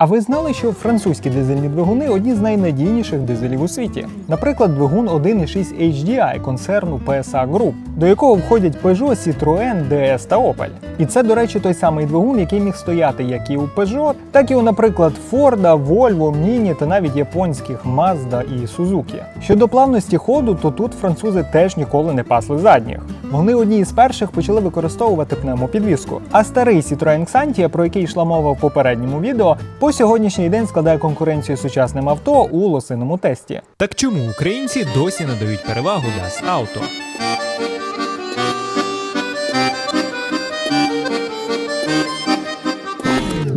А ви знали, що французькі дизельні двигуни одні з найнадійніших дизелів у світі? Наприклад, двигун 1.6 HDI концерну PSA Group, до якого входять Peugeot, Citroën, DS та Opel. І це, до речі, той самий двигун, який міг стояти як і у Peugeot, так і у, наприклад, Ford, Volvo, Mini та навіть японських Mazda і Suzuki. Щодо плавності ходу, то тут французи теж ніколи не пасли задніх. Вони одні із перших почали використовувати пневмопідвіску. А старий Citroën Xantia, про який йшла мова в попередньому відео, по сьогоднішній день складає конкуренцію сучасним авто у лосиному тесті. Так чому українці досі надають перевагу Das Auto?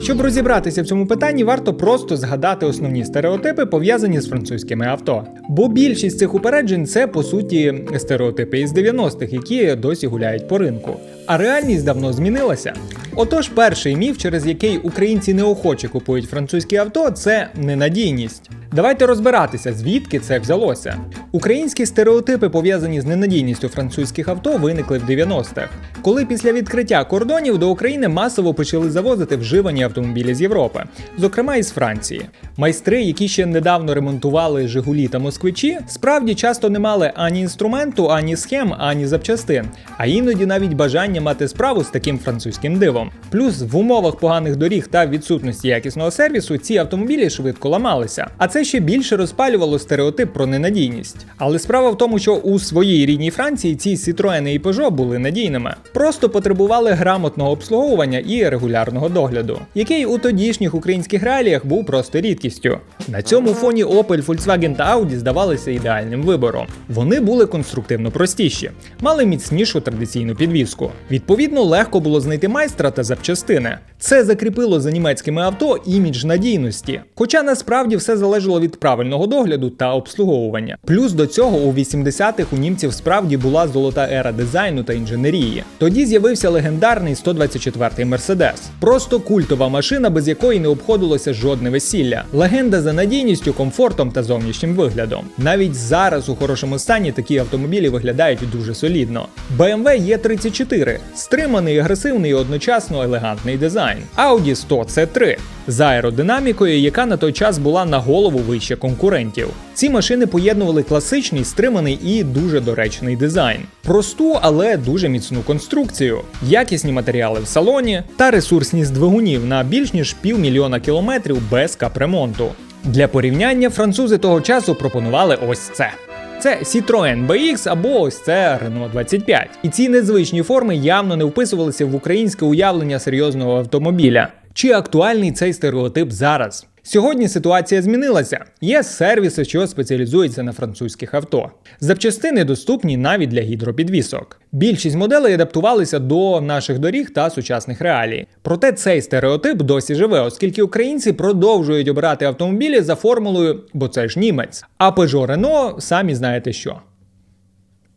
Щоб розібратися в цьому питанні, варто просто згадати основні стереотипи, пов'язані з французькими авто. Бо більшість цих упереджень це по суті стереотипи із 90-х, які досі гуляють по ринку. А реальність давно змінилася. Отож, перший міф, через який українці неохоче купують французькі авто, це ненадійність. Давайте розбиратися, звідки це взялося. Українські стереотипи, пов'язані з ненадійністю французьких авто, виникли в 90-х, коли після відкриття кордонів до України масово почали завозити вживані автомобілі з Європи, зокрема із Франції. Майстри, які ще недавно ремонтували Жигулі та Москвичі, справді часто не мали ані інструменту, ані схем, ані запчастин, а іноді навіть бажання мати справу з таким французьким дивом. Плюс в умовах поганих доріг та відсутності якісного сервісу ці автомобілі швидко ламалися. А це ще більше розпалювало стереотип про ненадійність. Але справа в тому, що у своїй рідній Франції ці Citroën і Peugeot були надійними, просто потребували грамотного обслуговування і регулярного догляду, який у тодішніх українських реаліях був просто рідкістю. На цьому фоні Opel, Volkswagen та Audi здавалися ідеальним вибором. Вони були конструктивно простіші, мали міцнішу традиційну підвіску. Відповідно, легко було знайти майстра та запчастини. Це закріпило за німецькими авто імідж надійності. Хоча насправді все залежало від правильного догляду та обслуговування. Плюс до цього у 80-х у німців справді була золота ера дизайну та інженерії. Тоді з'явився легендарний 124-й Мерседес. Просто культова машина, без якої не обходилося жодне весілля. Легенда за надійністю, комфортом та зовнішнім виглядом. Навіть зараз у хорошому стані такі автомобілі виглядають дуже солідно. BMW E34 стриманий, агресивний і одночасно елегантний дизайн. Audi 100 C3 з аеродинамікою, яка на той час була на голову вище конкурентів. Ці машини поєднували класичний, стриманий і дуже доречний дизайн, просту, але дуже міцну конструкцію, якісні матеріали в салоні та ресурсність двигунів на більш ніж півмільйона кілометрів без капремонту. Для порівняння французи того часу пропонували ось це. Це Citroën BX або ось це Renault 25. І ці незвичні форми явно не вписувалися в українське уявлення серйозного автомобіля. Чи актуальний цей стереотип зараз? Сьогодні ситуація змінилася. Є сервіси, що спеціалізуються на французьких авто. Запчастини доступні навіть для гідропідвісок. Більшість моделей адаптувалися до наших доріг та сучасних реалій. Проте цей стереотип досі живе, оскільки українці продовжують обирати автомобілі за формулою, бо це ж німець. А Peugeot Renault самі знаєте що.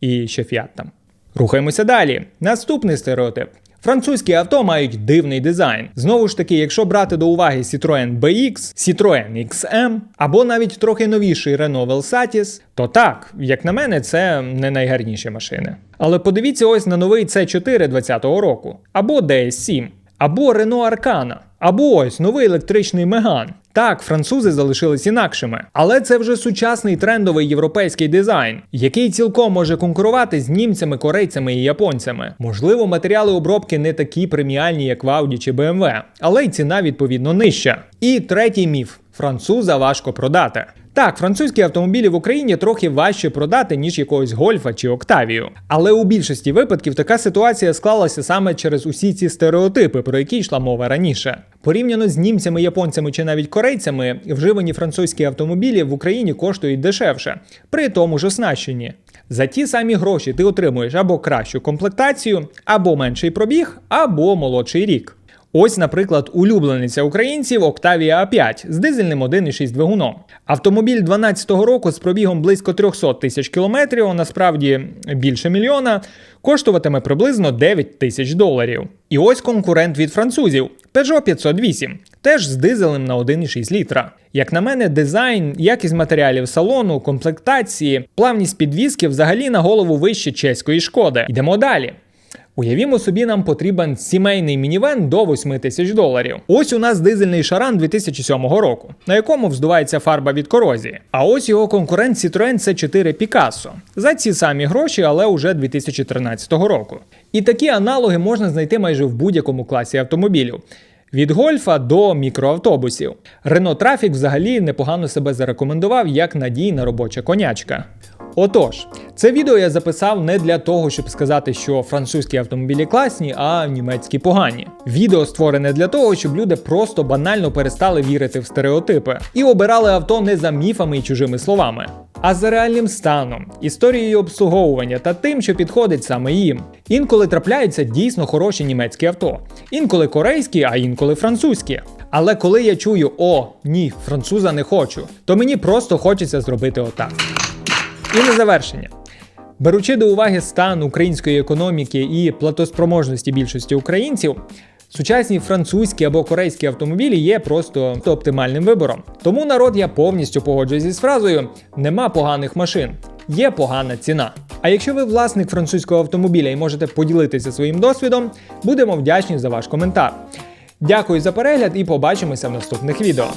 І ще Fiat там. Рухаємося далі. Наступний стереотип. Французькі авто мають дивний дизайн. Знову ж таки, якщо брати до уваги Citroën BX, Citroën XM або навіть трохи новіший Renault Velsatis, то так, як на мене, це не найгарніші машини. Але подивіться ось на новий C4 20-го року, або DS7, або Renault Arcana, або ось новий електричний Megane. Так, французи залишились інакшими, але це вже сучасний трендовий європейський дизайн, який цілком може конкурувати з німцями, корейцями і японцями. Можливо, матеріали обробки не такі преміальні, як в Audi чи BMW, але й ціна відповідно нижча. І третій міф: француза важко продати. Так, французькі автомобілі в Україні трохи важче продати, ніж якогось гольфа чи Октавію. Але у більшості випадків така ситуація склалася саме через усі ці стереотипи, про які йшла мова раніше. Порівняно з німцями, японцями чи навіть корейцями, вживані французькі автомобілі в Україні коштують дешевше, при тому ж оснащенні. За ті самі гроші ти отримуєш або кращу комплектацію, або менший пробіг, або молодший рік. Ось, наприклад, улюблениця українців Octavia A5 з дизельним 1,6 двигуном. Автомобіль 12-го року з пробігом близько 300 тисяч кілометрів, насправді більше мільйона, коштуватиме приблизно 9 тисяч доларів. І ось конкурент від французів Peugeot 508, теж з дизелем на 1,6 літра. Як на мене, дизайн, якість матеріалів салону, комплектації, плавність підвіски взагалі на голову вище чеської шкоди. Йдемо далі. Уявімо собі, нам потрібен сімейний мінівен до 8 тисяч доларів. Ось у нас дизельний шаран 2007 року, на якому вздувається фарба від корозії. А ось його конкурент Citroen C4 Picasso. За ці самі гроші, але уже 2013 року. І такі аналоги можна знайти майже в будь-якому класі автомобілів. Від гольфа до мікроавтобусів. Renault Trafic взагалі непогано себе зарекомендував як надійна робоча конячка. Отож, це відео я записав не для того, щоб сказати, що французькі автомобілі класні, а німецькі погані. Відео створене для того, щоб люди просто банально перестали вірити в стереотипи і обирали авто не за міфами і чужими словами, а за реальним станом, історією обслуговування та тим, що підходить саме їм. Інколи трапляються дійсно хороші німецькі авто, інколи корейські, а інколи французькі. Але коли я чую о, ні, француза не хочу, то мені просто хочеться зробити отак. І на завершення. Беручи до уваги стан української економіки і платоспроможності більшості українців, сучасні французькі або корейські автомобілі є просто оптимальним вибором. Тому народ я повністю погоджуюся з фразою: нема поганих машин, є погана ціна. А якщо ви власник французького автомобіля і можете поділитися своїм досвідом, будемо вдячні за ваш коментар. Дякую за перегляд і побачимося в наступних відео.